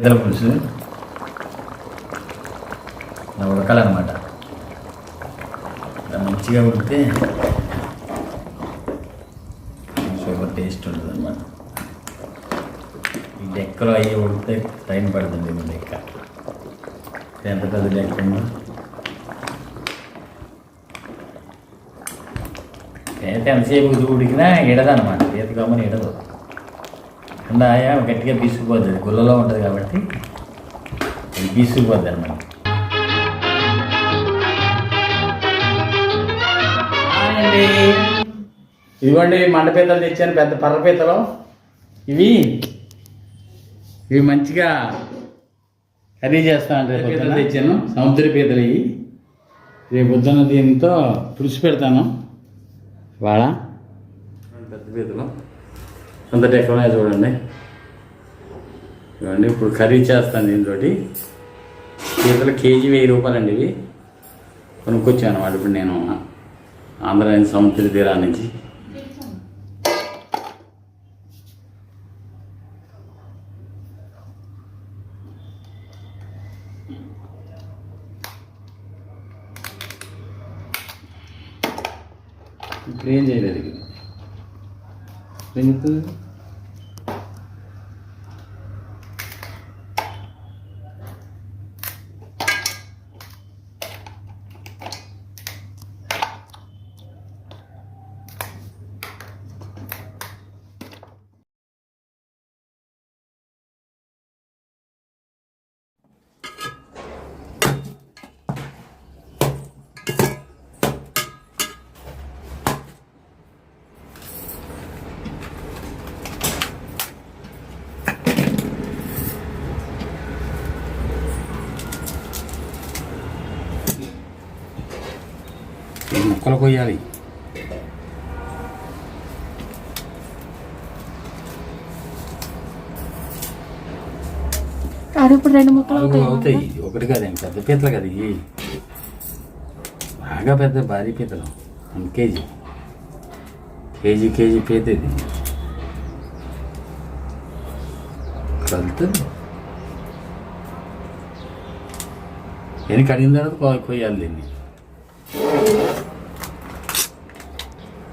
పీతల పులుసు ఇలా ఉడకాలన్నమాట. ఇలా మంచిగా ఉడితే సూపర్ టేస్ట్ ఉంటుంది అనమాట ఈ డెక్కలు అవి ఉడితే టైం పడుతుంది మీ డెక్క ఎంత పెద్ద డెక్క అయితే ఎంతసేపు ఉడికినా ఇడదన్నమాట ఈత కమ్మని ఎడదు. కింద ఆయా గట్టిగా బీసుకుపోతుంది గుల్లలో ఉంటుంది కాబట్టి ఇది బీసుకుపోద్ది అనమాట. ఇదిగోండి మండపీతలు తెచ్చాను పెద్ద పర్ర పీతలు ఇవి ఇవి మంచిగా కర్రీ చేస్తాను రేపు పీతలు తెచ్చాను. సముద్ర పీతలు ఇవి. రేపు పొద్దున్న దీంతో పులుసు పెడతాను. వాళ్ళ పెద్ద పీతలు. అంత ఎక్కడ చూడండి చూడండి ఇప్పుడు కర్రీ చేస్తాను దీంతో పీతలు కేజీ వెయ్యి రూపాయలండి ఇవి. కొనుక్కొచ్చాను అనమాట ఇప్పుడు నేను ఆంధ్ర సముద్ర తీరా నుంచి ఇప్పుడు ఏం చేయలేదు ఇది ఏం చెప్తుంది ఈ ముక్కలు కొయ్యాలి. అది ఇప్పుడు రెండు ముక్కలు నాలుగు అవుతాయి? ఒకటి కాదండి పెద్ద పీతలు కదా ఇవి. బాగా పెద్ద భారీ పీతలు. One KG. కేజీ కేజీ పీత ఇది. కలుతుంది. ఎన్ని కడిగిన తర్వాత కొయ్యాలి దీన్ని.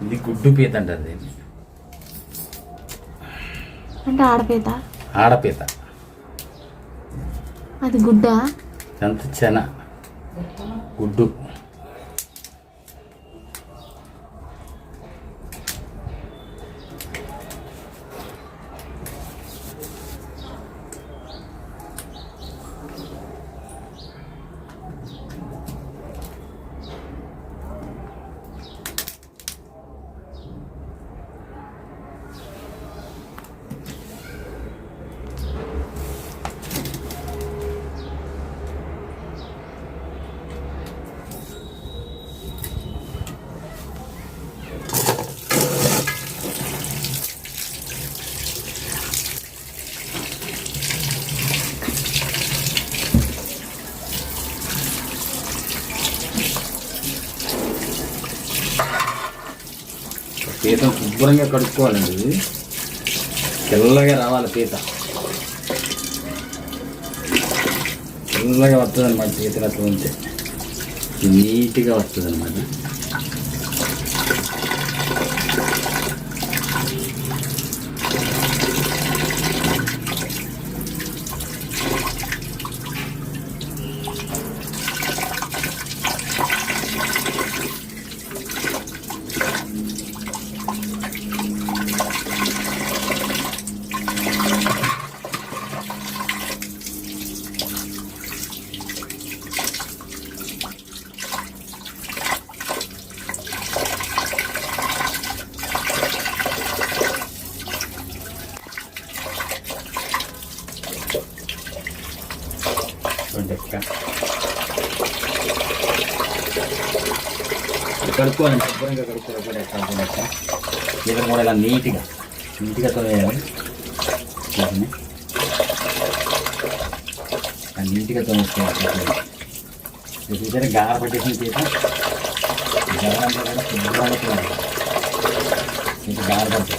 ఇది గుడ్డు పీత అంటారు దీన్ని. అంటే ఆడపీత? ఆడపీత. అది గుడ్డ? ఎంత చెన. గుడ్డు. పీత శుభ్రంగా కడుక్కోవాలండి. ఇది తెల్లగా రావాలి పీత. తెల్లగా వస్తుంది అన్నమాట పీతలు అట్లా ఉంటే. నీట్గా వస్తుంది అన్నమాట కడుక్కోవాలండి శుభ్రంగా కడుక్కోవాలి కూడా ఎక్కడ కూడా ఎక్కడ. కూడా ఇలా నీట్గా నీట్గా తొలగాలి నీట్గా తొలగించుకోవాలి ఇది చూసారా గార పట్టేసిన పీత గారంతా కూడా శుభ్రంగా తొలగాలి. ఇది గార పడుతుంది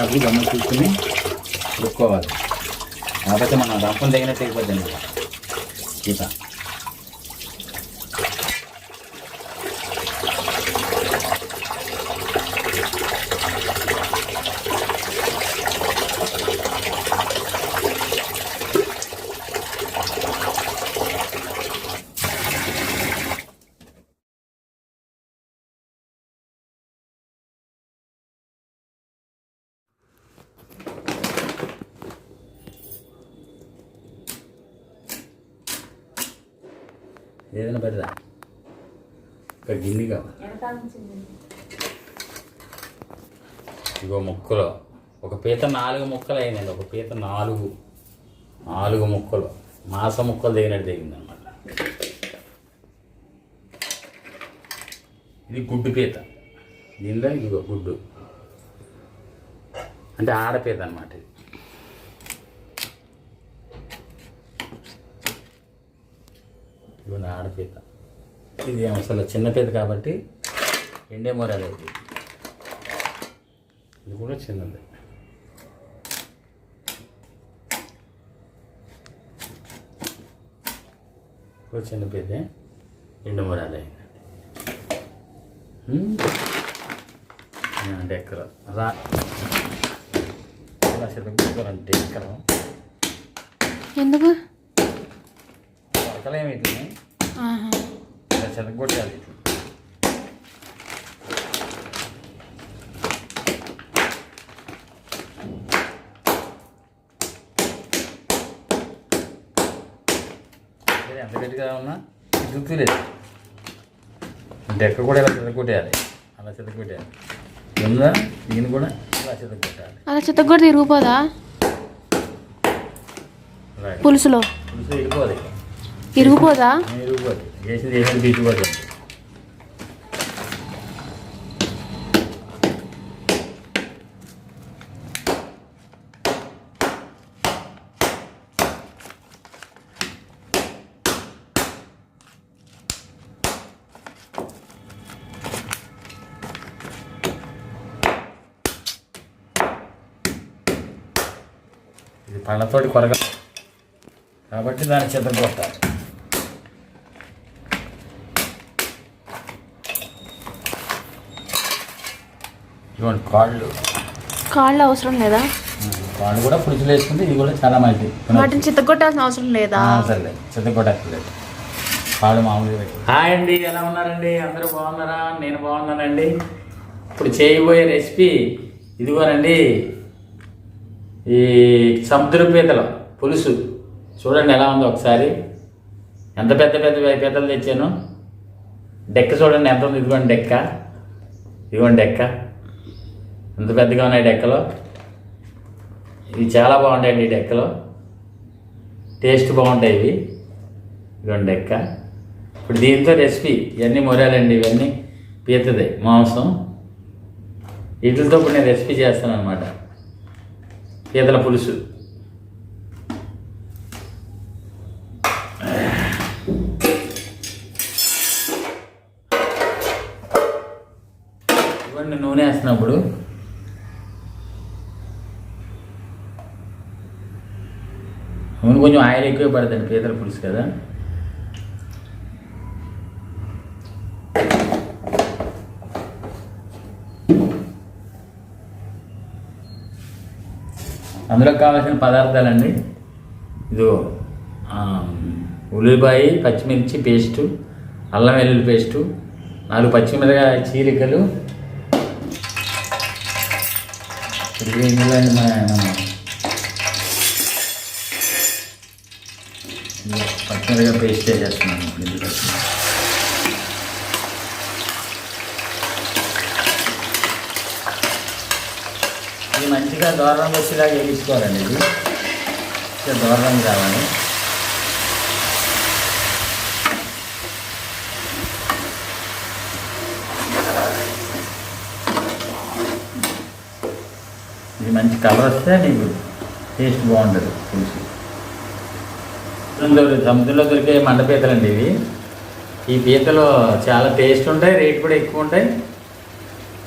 పెట్టినప్పుడు గమ్మ చూసుకుని ఉడుక్కోవాలి కాకపోతే మనం రంపం తగినట్టు అయిపోతుంది ఇక ఏదైనా పెడదా ఒక గిన్నె కావాలి. ఇగో ముక్కలు. ఒక పీత నాలుగు ముక్కలు అయినాయి ఒక పీత నాలుగు. నాలుగు ముక్కలు. మాస ముక్కలు దిగినట్టు దిగింది అనమాట ఇది గుడ్డు పీత. దీనిలో ఇదిగో గుడ్డు. అంటే ఆడపీత అనమాట ఇది. ఇవన్నీ ఆడపీత. ఇది అసలు చిన్న పీత కాబట్టి ఎండే మొరాలు ఇది ఇది కూడా చిన్నది. కూడా చిన్న పీతే ఎండు మొరాలు అయింది డెక్కలు రా. ఇలా చెప్పుకోవాలంటే డెక్కలు ఎందుకు? ఇట్లా ఆహా. ఇలా ఇట్లా సరే, ఎంత గట్టిగా ఉన్నా దుక్కులేదు డెక్క కూడా ఇలా చెదగొట్టేయాలి అలా చెదగొట్టేయాలి ఉందా? దీన్ని కూడా ఇలా చెదగొట్టాలి అలా చెత్త కూడా తిరిగిపోదా అలాగే పులుసులో. పులుసు. ఇరిగిపోదా ఇరిగిపోదు ఇది పళ్ళతోటి కొరగ కాబట్టి దాన్ని చిత్తం కొట్టాలి ఇదిగోండి కాళ్ళు. కాళ్ళు అవసరం లేదా? కాళ్ళు కూడా పులుసులు వేసుకుంటే ఇది కూడా చాలా మంచిది. వాటిని చిత్తగొట్టాల్సిన అవసరం లేదా? సరే చిత్తం కొట్టక్కర్లేదు కాళ్ళు మామూలుగా హాయ్ అండి ఎలా ఉన్నారండి? అందరూ బాగున్నారా? నేను బాగున్నానండి. ఇప్పుడు చేయబోయే రెసిపీ ఇదిగోనండి. ఈ సముద్ర పీతలు పులుసు. చూడండి ఎలా ఉందో ఒకసారి. ఎంత పెద్ద పెద్ద పీతలు తెచ్చాను. డెక్క చూడండి ఎంత ఉంది. ఇదిగోండి డెక్క. ఇదిగోండి డెక్క. ఎంత పెద్దగా ఉన్నాయి డెక్కలు. ఇవి చాలా బాగుంటాయండి ఈ డెక్కలు. టేస్ట్ బాగుంటాయి ఇవి. ఇదిగోండి డెక్క. ఇప్పుడు దీంతో రెసిపీ ఇవన్నీ మొరాలండి ఇవన్నీ పీతది మాంసం. వీటితో ఇప్పుడు నేను రెసిపీ చేస్తాను అనమాట పీతల పులుసు ఇవ్వండి నూనె వేస్తున్నప్పుడు నూనె కొంచెం ఆయిల్ ఎక్కువ పడుతుంది పీతల పులుసు కదా. అందులో కావాల్సిన పదార్థాలండి. ఇదో ఉల్లిపాయ పచ్చిమిర్చి పేస్టు అల్లం వెల్లుల్లి పేస్టు నాలుగు పచ్చిమిరకాయ చీలికలు. ఇప్పుడు పర్సనల్గా పేస్ట్ చేసేస్తున్నాను. ఇప్పుడు ఇందులో ఇది మంచిగా దూరం వచ్చేలాగా వేయించుకోవాలండి ఇది. దూరం కావాలి. ఇది మంచి కలర్ వస్తే నీకు టేస్ట్ బాగుంటుంది. పులుసు. సముద్రంలో సముద్రంలో దొరికే మండ అండి ఇవి. ఈ పీతలు చాలా టేస్ట్ ఉంటాయి రేట్ కూడా ఎక్కువ ఉంటాయి.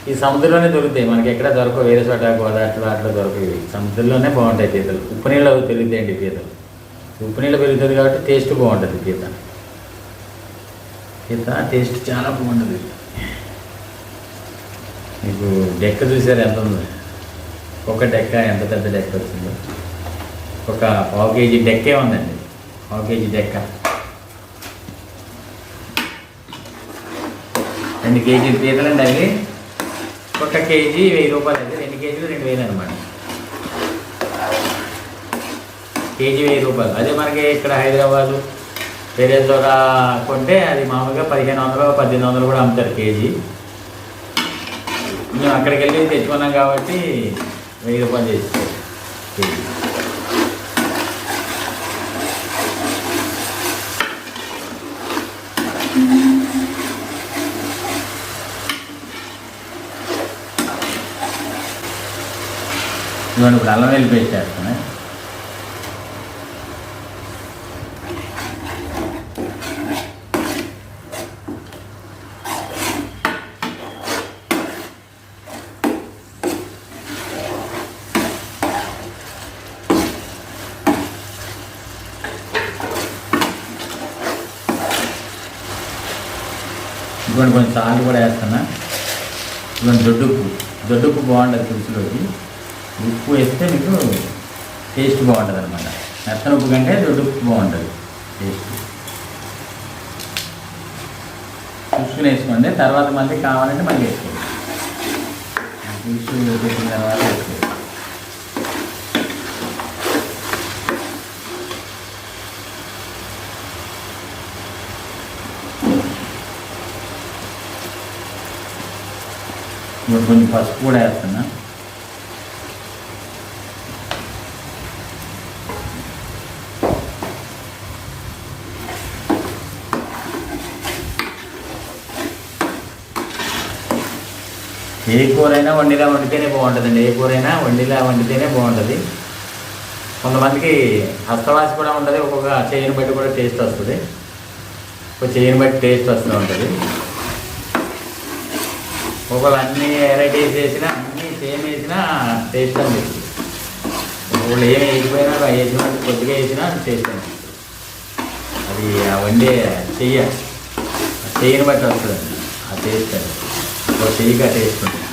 ఈ సముద్రంలోనే దొరుకుతాయి. మనకి ఎక్కడ దొరకవు వేరే చోట గోదావరి అట్లా దొరకవు సముద్రంలోనే బాగుంటాయి పీతలు. ఉప్పు నీళ్ళు పెరుగుతాయండి పీతలు. ఉప్పు నీళ్ళు పెరుగుతుంది కాబట్టి టేస్ట్ బాగుంటుంది పీత. పీత టేస్ట్ చాలా బాగుంటుంది. మీకు డెక్క చూసారు ఎంత ఉంది? ఒక డెక్క ఎంత పెద్ద డెక్క వచ్చిందో. ఒక పావు కేజీ డెక్కే ఉందండి. పావు కేజీ డెక్క రెండు కేజీలు పీతలండి అవి? ఒక కేజీ వెయ్యి రూపాయలు అయితే రెండు కేజీలు రెండు వేలు అనమాట కేజీ వెయ్యి రూపాయలు. అదే మనకి ఇక్కడ హైదరాబాదు వేరే చోట కొంటే అది మామూలుగా పదిహేను వందలు పద్దెనిమిది వందలు కూడా అమ్ముతారు కేజీ. మేము అక్కడికి వెళ్ళి తెచ్చుకున్నాం కాబట్టి వెయ్యి రూపాయలు చేసుకోవాలి కేజీ. ఇవన్నీ ఇప్పుడు అల్లం వెళ్ళి పేస్ట్ చేస్తాను ఇటువంటి కొంచెం సాల్ట్ కూడా వేస్తున్నా. ఇవన్నీ దొడ్డుప్పు. దొడ్డుప్పు బాగుంటుంది పులుసులోకి. ఉప్పు వేస్తే మీకు టేస్ట్ బాగుంటుంది అనమాట మెత్తన ఉప్పు కంటే దొడ్డు ఉప్పు బాగుంటుంది టేస్ట్. చూసుకుని వేసుకోండి తర్వాత మళ్ళీ కావాలంటే మళ్ళీ వేసుకోండి. పులుసు తర్వాత వేసుకోండి. ఇప్పుడు కొంచెం పసుపు కూడా వేస్తున్నా. ఏ కూరైనా వండిలా వండితేనే బాగుంటుందండి. ఏ కూరైనా వండిలా వండితేనే బాగుంటుంది. కొంతమందికి హస్తవాసి కూడా ఉంటుంది. ఒక్కొక్క చేయని బట్టి కూడా టేస్ట్ వస్తుంది. ఒక చేయని బట్టి టేస్ట్ వస్తూ ఉంటుంది. ఒకవేళ అన్ని వెరైటీస్ వేసినా అన్ని సేమ్ వేసినా టేస్ట్ అనిపిస్తుంది ఒకళ్ళు ఏమి వేసిపోయినా వేసినా కొద్దిగా వేసినా టేస్ట్ అనిపిస్తుంది అది ఆ వండే చెయ్య. ఆ చెయ్యని బట్టి వస్తుందండి. ఆ టేస్ట్ అది. ఒక చెయ్యిగా టేస్ట్ ఉంటుంది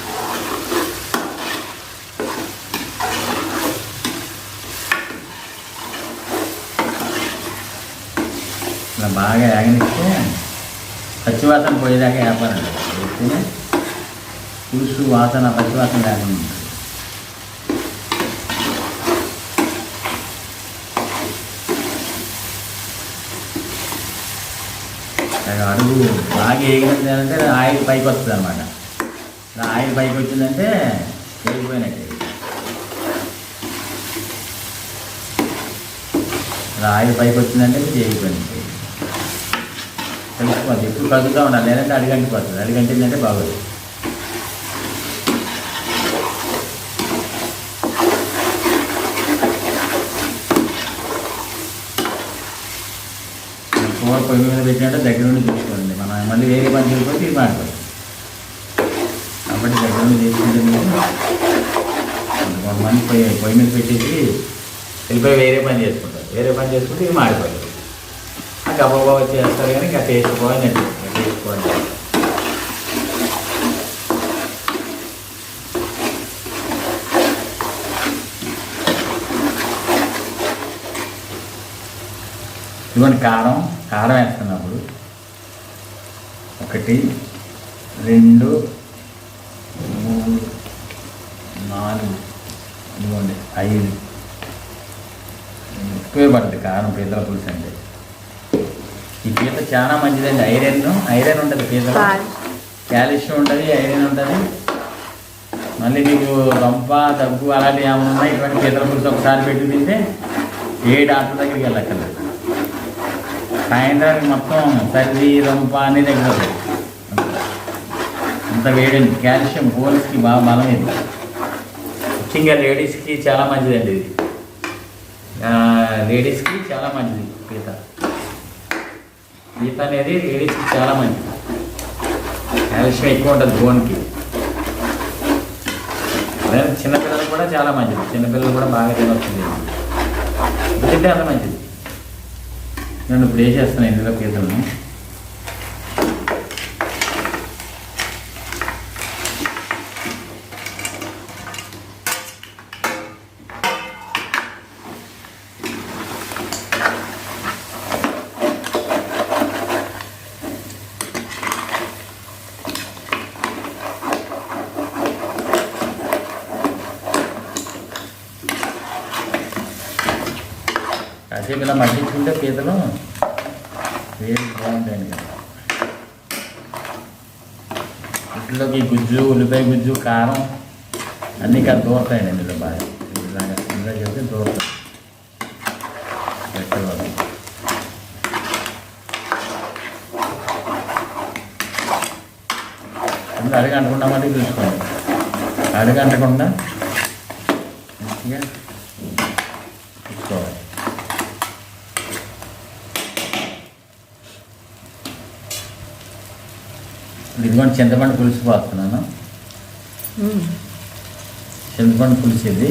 ఇలా బాగా యాగనిస్తే పచ్చివాసన పోయేదాకా వేపాలండి వేస్తేనే పులుసు వాసన పచ్చివాసన లేకుండా ఉంటుంది అడుగు బాగా వేగినది అంటే ఆయిల్ పైకి వస్తుంది అనమాట ఆయిల్ పైకి వచ్చిందంటే వెళ్ళిపోయినట్టు ఆయిల్ పైకి వచ్చిందంటే మీకు తెలిసిపోద్ది ఎప్పుడు కదులుతూ ఉండాలి లేదంటే అడిగంటిపోతుంది అడిగంటిందంటే బాగోదు కూర పొయ్యి మీద పెట్టినట్టు దగ్గర నుండి చూసుకోండి మనం మళ్ళీ వేరే పని చేయకపోతే ఇది మాట్లాడు కాబట్టి దగ్గర నుండి తీసుకుంటే మీరు కొంతమంది పొయ్యి పొయ్యి మీద పెట్టేసి వెళ్ళిపోయి వేరే పని చేసుకుంటారు వేరే పని చేసుకుంటే ఇది మాడిపోతుంది ఆ వచ్చేస్తారు కానీ ఇంకా టేస్ట్ పోయిందండి టేస్ట్ పోయింది ఇవ్వండి కారం కారం వేస్తున్నప్పుడు ఒకటి రెండు మూడు నాలుగు ఇదిగోండి ఐదు. ఎక్కువే పడుతుంది కారం పిల్లల పులుసు అంటే. ఈ పీత చాలా మంచిదండి. ఐరన్ ఐరన్ ఉంటుంది పీతలో కాల్షియం ఉంటుంది ఐరన్ ఉంటుంది. మళ్ళీ మీకు రొంప దగ్గు అలాంటివి ఏమైనా ఉన్నాయి? ఇటువంటి పీతల పులుసు ఒకసారి పెట్టి తింటే ఏ డాక్టర్ దగ్గరికి వెళ్ళక్కర్లేదు. సాయంత్రానికి మొత్తం సర్ది రొంప అన్ని తగ్గిపోతాయి. అంత వేడండి. కాల్షియం బోన్స్కి బాగా బలం ఇది ముఖ్యంగా లేడీస్కి చాలా మంచిదండి ఇది. లేడీస్కి చాలా మంచిది పీత ఈత అనేది లేడీస్కి చాలా మంచిది. క్యాల్షియం ఎక్కువ ఉంటుంది బోన్కి. అదే చిన్నపిల్లలు కూడా చాలా మంచిది. చిన్నపిల్లలు కూడా బాగా తినొస్తుంది ఎందుకంటే అంత మంచిది. నేను ఇప్పుడు ఏ చేస్తున్నాను ఇందులో గీతలను ఇంట్లోకి గుజ్జు ఉల్లిపాయ గుజ్జు కారం అన్నీ కాదు దూరతాయండి ఇందులో బాగా ఇలాగా ఇందులో చెప్తే దూరతాయి పెట్టేవాళ్ళు ముందు అడుగు అంటకుండా చూసుకోండి అడుగు అంటకుండా మంచిగా చూసుకోవాలి ఇదిగోండి చింతపండు పులుసు పోస్తున్నాను. చింతపండు పులుసు ఇది.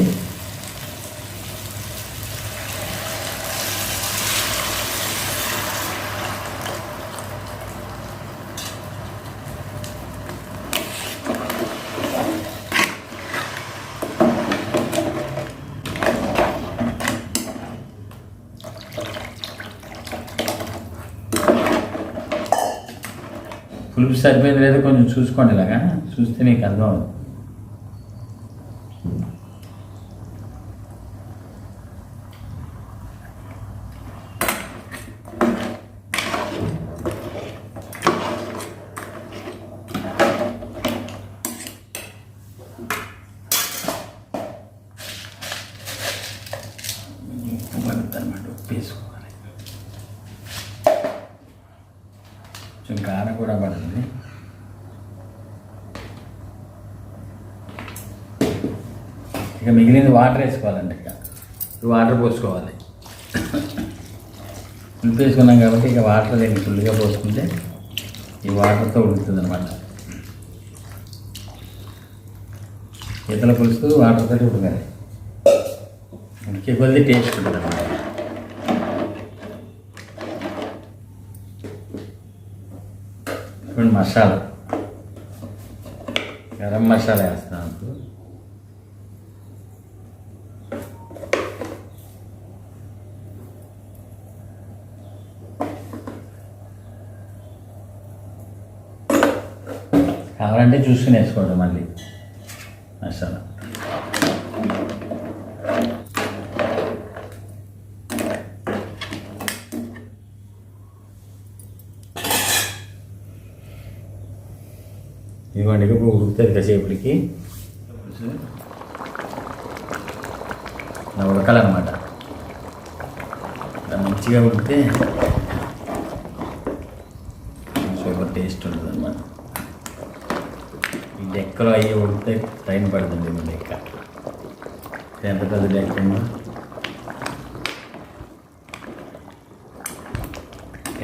పులుపు సరిపోయింది లేదా కొంచెం చూసుకోండి ఇలాగా. చూస్తే నీకు అర్థం అవుతుంది ఉప్పు పడుతుందన్నమాట ఉప్పు వేసుకోవాలి కొంచెం కారం ఇక మిగిలింది వాటర్ వేసుకోవాలండి ఇక. వాటర్ పోసుకోవాలి. ఉల్లిపి వేసుకున్నాం కాబట్టి ఇక వాటర్ దీన్ని ఫుల్గా పోసుకుంటే ఈ వాటర్తో ఉడుకుతుంది అనమాట ఈతల పులుసు వాటర్తో ఉడకాలి ఉడికే కొద్ది టేస్ట్ ఉంటుంది అనమాట ఇప్పుడు మసాలా. గరం మసాలా వేస్తాను ఇప్పుడు కావాలంటే చూసుకుని వేసుకోండి మళ్ళీ మసాలా. ఇదిగోండి ఇప్పుడు ఉడుకుతుంది కాసేపటికి ఇలా ఉడకాలన్నమాట. ఇలా మంచిగా ఉడితే సూపర్ టేస్ట్ ఉంటుంది అనమాట ఈ డెక్కలో అయ్యి ఉడితే టైం పడుతుంది మన డెక్క ఎంత పెద్ద డెక్క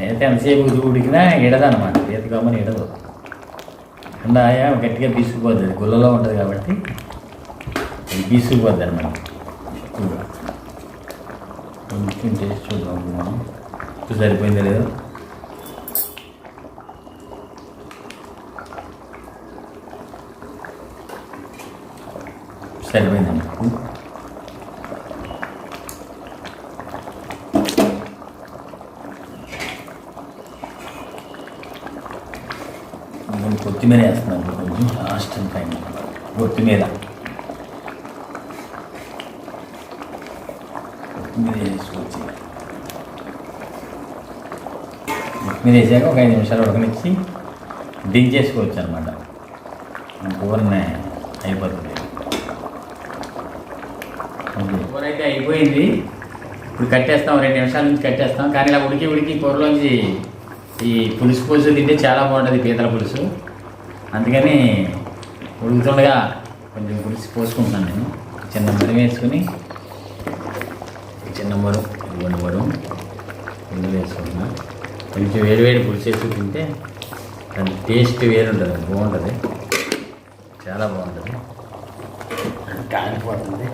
అయితే ఎంతసేపు ఉడికినా ఎడదన్నమాట. ఈత కమ్మని ఎడదు. కింద గట్టిగా బీసుకుపోద్ది. అది గుల్లలో ఉంటుంది కాబట్టి అది బీసుకుపోద్ది అనమాట ఎక్కువగా. కొంచెం టేస్ట్ చూద్దాం మనం. ఉప్పు సరిపోయిందో లేదో? సరిపోయిందండి ఉప్పు నేను కొత్తిమీర వేస్తున్నాను కొంచెం. లాస్ట్ మీద. కొత్తిమీర కొత్తిమీర వేసుకోవచ్చు. కొత్తిమీర వేసాక ఒక ఐదు నిమిషాలు ఉడకనిచ్చి దించేసుకోవచ్చు అనమాట కూరనే అయిపోతుంది. కూర అయితే అయిపోయింది. ఇప్పుడు కట్టేస్తాం రెండు నిమిషాల నుంచి కట్టేస్తాం. కానీ ఇలా ఉడికి ఉడికి కూరలోంచి ఈ పులుసు పులుసు తింటే చాలా బాగుంటుంది పీతల పులుసు. అందుకని ఉడుకుతుండగా కొంచెం పులుసు పోసుకుంటున్నాను నేను. చిన్న మరుగు వేసుకుని చిన్న మరుగు ఇవ్వండి మరుగు ఇందులో వేసుకుంటున్నా కొంచెం వేడివేడి వేడి తింటే దాని టేస్ట్ వేరుంటుంది బాగుంటుంది చాలా బాగుంటుంది. కాలిపోతుంది.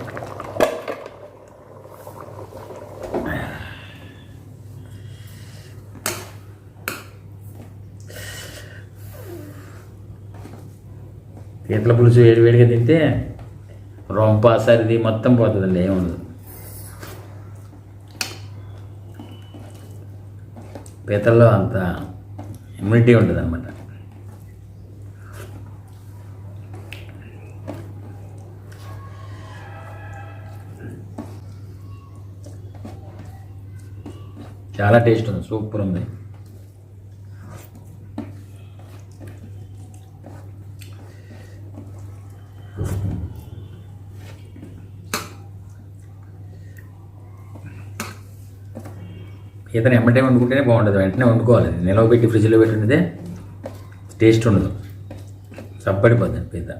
పీతల పులుసు వేడి వేడిగా తింటే రొంప సరిది మొత్తం పోతుందండి ఏముండదు పీతల్లో అంత ఇమ్యూనిటీ ఉంటుంది అనమాట చాలా టేస్ట్ ఉంది సూపర్ ఉంది. ఈతను ఎమ్మటే వండుకుంటేనే బాగుంటుంది వెంటనే వండుకోవాలి. నిలవ పెట్టి ఫ్రిడ్జ్లో పెట్టి టేస్ట్ ఉండదు. చప్పడిపోద్ది పీత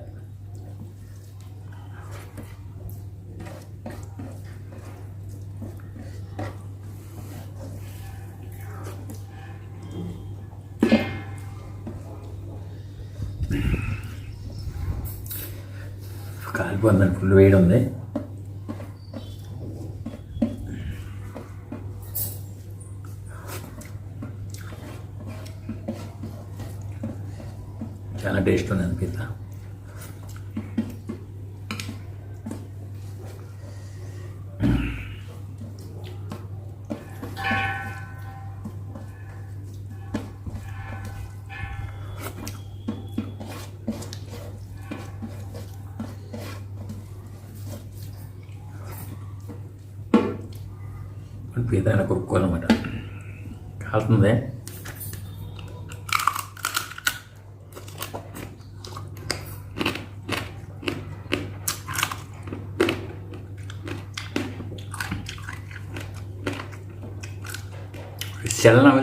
కాలిపోతుందండి ఫుల్ వేడి ఉంది. చాలా టేస్ట్ ఉంది అనిపిస్తా. పీత అయినా కొనుక్కోవాలన్నమాట కాలుతుంది?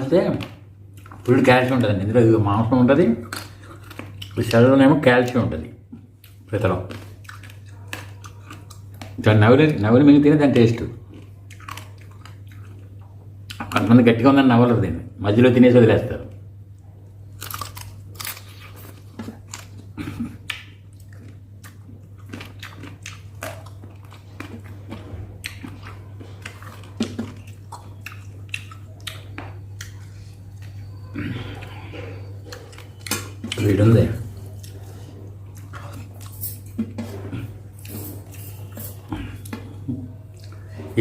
వస్తే ఫుల్ కాల్షియం ఉంటుందండి. ఇందులో ఇది మాంసం ఉంటుంది శరీరంలో ఏమో కాల్షియం ఉంటుంది విత్తనం దాన్ని నవ్వులు నవ్వులు మింగితేనే దాని టేస్ట్. కొంతమంది గట్టిగా ఉందని నవ్వలేదు దీన్ని. మధ్యలో తినేసి వదిలేస్తారు వీడుంది ఈ